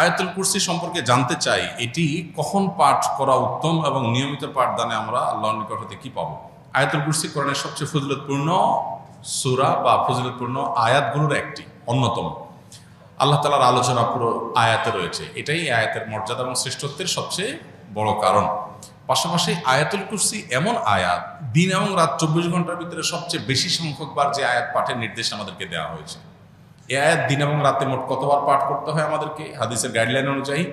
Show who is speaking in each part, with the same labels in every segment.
Speaker 1: আয়াতুল কুরসি সম্পর্কে জানতে চাই, এটি কখন পাঠ করা উত্তম এবং নিয়মিত পাঠদানে আমরা আল্লাহর নিকট হতে কি পাবো? আয়াতুল কুরসি কোরআনের সবচেয়ে ফজিলতপূর্ণ সূরা বা ফজিলতপূর্ণ আয়াতগুলোর একটি, অন্যতম। আল্লাহ তালার আলোচনা পুরো আয়াতে রয়েছে। এটাই আয়াতের মর্যাদা এবং শ্রেষ্ঠত্বের সবচেয়ে বড় কারণ। পাশাপাশি আয়াতুল কুরসি এমন আয়াত, দিন এবং রাত চব্বিশ ঘণ্টার ভিতরে সবচেয়ে বেশি সংখ্যক সংখ্যকবার যে আয়াত পাঠের নির্দেশ আমাদেরকে দেওয়া হয়েছে। এই আয়াত দিন এবং রাতে মোট কতবার পাঠ করতে হয় আমাদেরকে? হাদিসের গাইডলাইন অনুযায়ী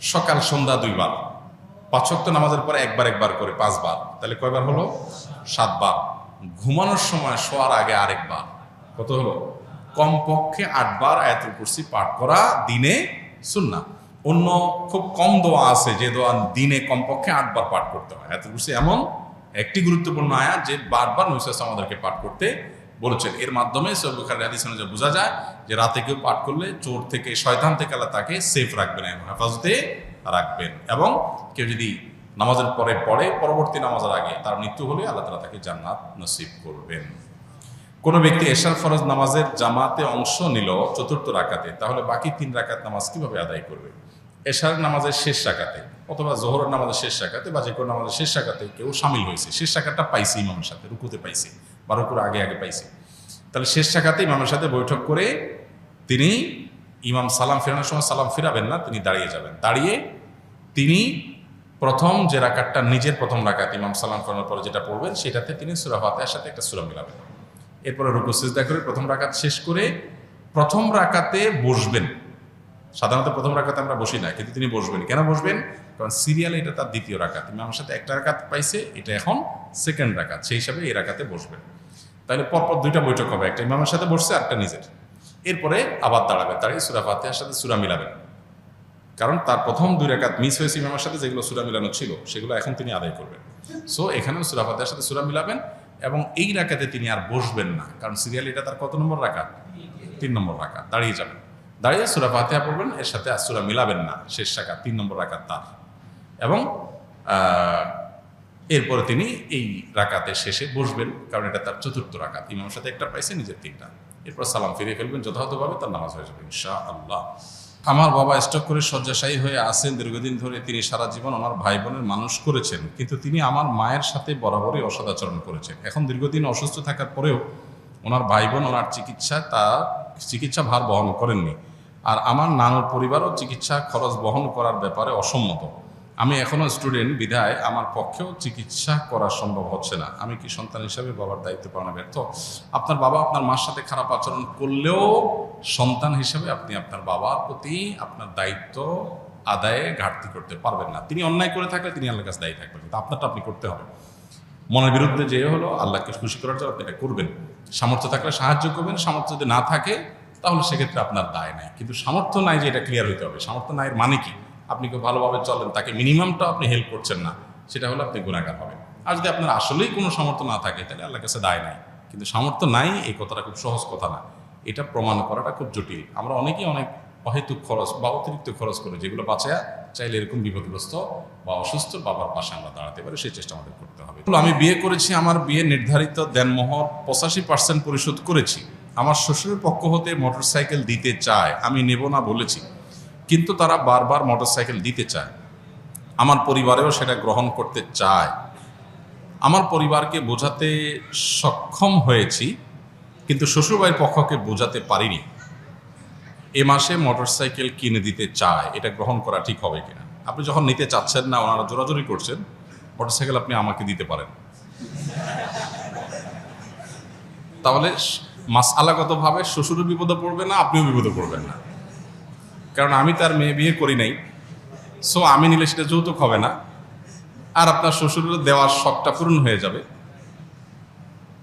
Speaker 1: সকাল, সন্ধ্যা দুইবার। পাঁচক্ত নামাজের পরে একবার একবার করে পাঁচবার। তাহলে কয়বার হলো? সাতবার। ঘুমানোর সময় শোয়ার আগে আরেকবার। কত হলো? কমপক্ষে আটবার আয়াতুল কুরসি পাঠ করা দিনে সুন্না অন্য খুব কম দোয়া আছে যে দোয়া দিনে কমপক্ষে আটবার পাঠ করতে হয়। আয়াতুল কুরসি এমন একটি গুরুত্বপূর্ণ আয়াত যে বারবার নৈশাস আমাদেরকে পাঠ করতে বলেছেন। এর মাধ্যমে বোঝা যায় যে রাতে কেউ পাঠ করলে চোর থেকে শয়তান থেকে আল্লাহ তাকে সেফ রাখবেন এবং হেফাজতে রাখবেন এবং কেউ যদি নামাজের পরে পড়ে, পরবর্তী নামাজের আগে তার মৃত্যু হলে আল্লাহ তালা তাকে জান্নাত নসিব করবেন। কোনো ব্যক্তি এশার ফরজ নামাজের জামাতে অংশ নিল চতুর্থ রাকাতে, তাহলে বাকি তিন রাকাত নামাজ কীভাবে আদায় করবে? এশার নামাজের শেষ রাকাতে অথবা জোহরের নামাজের শেষ রাকাতে বা যে কোনো নামাজের শেষ রাকাতে কেউ সামিল হয়েছে। শেষ রাকাতটা পাইছে ইমামের সাথে, রুকুতে পাইছে। বা রুকুর আগে আগে পাইছে। তাহলে শেষ রাকাতে ইমামের সাথে বৈঠক করে তিনি ইমাম সালাম ফেরানোর সময় সালাম ফেরাবেন না, তিনি দাঁড়িয়ে যাবেন। দাঁড়িয়ে তিনি প্রথম যে রাকাতটা, নিজের প্রথম রাকাত ইমাম সালাম ফেরানোর পরে যেটা পড়বেন, সেটাতে তিনি সুরা ফাতেহার সাথে একটা সুরা মিলাবেন। এরপরে রুকু, সিজদা করে প্রথম রাকাত শেষ করে প্রথম রাকাতে বসবেন। সাধারণত প্রথম রাকাতে আমরা বসি না, কিন্তু তিনি বসবেন। কেন বসবেন? কারণ সিরিয়াল এটা তার দ্বিতীয় রাকাত। ইমামের সাথে একটা রাকাত পাইছে, এটা এখন সেকেন্ড রাকাত। সেই হিসাবে এই রাকাতে বসবেন। তাহলে পরপর দুইটা বৈঠক হবে, একটা ইমামের সাথে বসছে একটা নিজের। এরপরে আবার দাঁড়াবে দাঁড়িয়ে সুরা ফাতেহার সাথে সুরা মিলাবেন কারণ তার প্রথম দুই রাকাত মিস হয়েছে ইমামের সাথে, যেগুলো সুরা মিলানো ছিল, সেগুলো এখন তিনি আদায় করবেন। সো এখানেও সুরা ফাতেহার সাথে সুরা মিলাবেন এবং এই রাকাতে তিনি আর বসবেন না, কারণ সিরিয়াল এটা তার কত নম্বর রাখা তিন নম্বর রাকাত, দাঁড়িয়ে যাবেন দাঁড়িয়ে সুরা ফাতেহা পড়বেন, এর সাথে আর সুরা মিলাবেন না, শেষ রাকাত, তিন নম্বর রাকাত তার। এবং এরপরে তিনি এই রাকাতের শেষে বসবেন, কারণ এটা তার চতুর্থ রাকাত। ইমামের সাথে একটা পাইছে নিজের তিনটা। এরপর সালাম ফিরিয়ে ফেলবেন, যথাযথভাবে তার নামাজ হয়ে যাবে ইনশা আল্লাহ আমার বাবা স্টক করে শয্যাশায়ী হয়ে আছেন, দীর্ঘদিন ধরে তিনি সারা জীবন ওনার ভাই বোনের মানুষ করেছেন, কিন্তু তিনি আমার মায়ের সাথে বরাবরই অসদাচরণ করেছেন। এখন দীর্ঘদিন অসুস্থ থাকার পরেও ওনার ভাই বোন ওনার চিকিৎসা তা চিকিৎসা ভার বহন করেননি। আর আমার নানুর পরিবারও চিকিৎসা খরচ বহন করার ব্যাপারে অসম্মত। আমি এখনও স্টুডেন্ট, বিধায় আমার পক্ষেও চিকিৎসা করা সম্ভব হচ্ছে না। আমি কি সন্তান হিসাবে বাবার দায়িত্ব পালনে ব্যর্থ? আপনার বাবা আপনার মার সাথে খারাপ আচরণ করলেও সন্তান হিসেবে আপনি আপনার বাবার প্রতি আপনার দায়িত্ব আদায়ে ঘাটতি করতে পারবেন না। তিনি অন্যায় করে থাকলে তিনি আল্লাহর কাছে দায়ী থাকবেন। কিন্তু আপনারটা আপনি করতে হবে। মনের বিরুদ্ধে যে হলো আল্লাহকে খুশি করার জন্য আপনি এটা করবেন। সামর্থ্য থাকলে সাহায্য করবেন, সামর্থ্য যদি না থাকে, তাহলে সেক্ষেত্রে আপনার দায় নাই। কিন্তু সামর্থ্য নাই যে এটা ক্লিয়ার হইতে হবে। সামর্থ্য নাই মানে কি? আপনি খুব ভালোভাবে চলেন, তাকে মিনিমামটা আপনি হেল্প করছেন না, সেটা হলো আপনি গুণাগার হবেন। আর যদি আপনার আসলেই কোনো সামর্থ্য না থাকে, তাহলে আল্লাহর কাছে দায় নাই। কিন্তু সামর্থ্য নাই, এই কথাটা খুব সহজ কথা না। এটা প্রমাণ করাটা খুব জটিল। আমরা অনেকেই অনেক অহেতুক খরচ বা অতিরিক্ত খরচ করে যেগুলো বাঁচায়া, চাইলে এরকম বিপদগ্রস্ত বা অসুস্থ বাবার পাশে আমরা দাঁড়াতে পারি, সেই চেষ্টা আমাদের করতে হবে। আমি বিয়ে করেছি, আমার বিয়ে নির্ধারিত দেনমোহর পঁচাশি পার্সেন্ট পরিশোধ করেছি। আমার শ্বশুরের পক্ষ হতে মোটরসাইকেল দিতে চায়, আমি নেব না বলেছি। কিন্তু তারা বারবার মোটরসাইকেল দিতে চায়। আমার পরিবারেও সেটা গ্রহণ করতে চায়। আমার পরিবারকে বোঝাতে সক্ষম হয়েছি, কিন্তু শ্বশুরবাড়ির পক্ষকে বোঝাতে পারিনি। এ মাসে মোটরসাইকেল কিনে দিতে চায়, এটা গ্রহণ করা ঠিক হবে কিনা? আপনি যখন নিতে চাচ্ছেন না, ওনারা জোরাজোরি করছেন, মোটরসাইকেল আপনি আমাকে দিতে পারেন। তাহলে মাস আলাগতভাবে শ্বশুরও বিপদে পড়বে না, আপনিও বিপদে পড়বেন না। কারণ আমি তার মেয়ে বিয়ে করি নাই। সো আমি নিলে সেটা যৌতুক হবে না। আর আপনার শ্বশুরের দেওয়ার শখটা পূরণ হয়ে যাবে।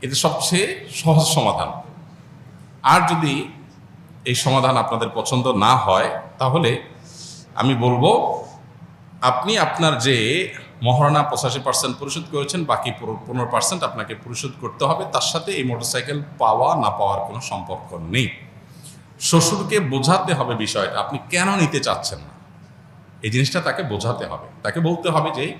Speaker 1: এটা সবচেয়ে সহজ সমাধান। আর যদি এই সমাধান আপনাদের পছন্দ না হয়, তাহলে আমি বলব, আপনি আপনার যে মহারণা পঁচাশি পার্সেন্ট পরিশোধ করেছেন, বাকি পনেরো পার্সেন্ট আপনাকে পরিশোধ করতে হবে। তার সাথে এই মোটরসাইকেল পাওয়া না পাওয়ার কোনো সম্পর্ক নেই। শ্বশুরকে বোঝাতে হবে বিষয়টা। আপনি কেন নিতে চাচ্ছেন না? এই জিনিসটা তাকে বোঝাতে হবে। তাকে বলতে হবে যে,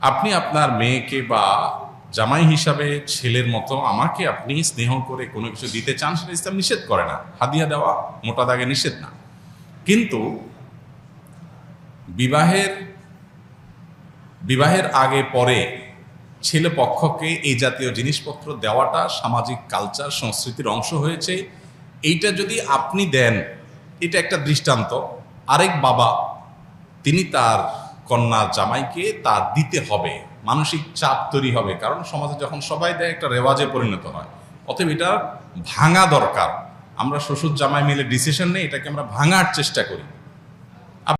Speaker 1: আপনি আপনার মেয়েকে বা জামাই হিসাবে ছেলের মতো আমাকে আপনি স্নেহ করে কোনো কিছু দিতে চান, সেটা ইসলাম নিষেধ করে না। হাদিয়া দেওয়া মোটা দাগে নিষেধ না। কিন্তু বিবাহের বিবাহের আগে পরে ছেলে পক্ষকে এই জাতীয় জিনিসপত্র দেওয়াটা সামাজিক কালচার সংস্কৃতির অংশ হয়েছে। এইটা যদি আপনি দেন, এটা একটা দৃষ্টান্ত। আরেক বাবা, তিনি তার কন্যা জামাইকে তার দিতে হবে। মানসিক চাপ তৈরি হবে, কারণ সমাজে যখন সবাই দেয়, একটা রেওয়াজে পরিণত হয়। অতএব এটা ভাঙা দরকার। আমরা শ্বশুর জামাই মিলে ডিসিশন নেই, এটাকে আমরা ভাঙার চেষ্টা করি।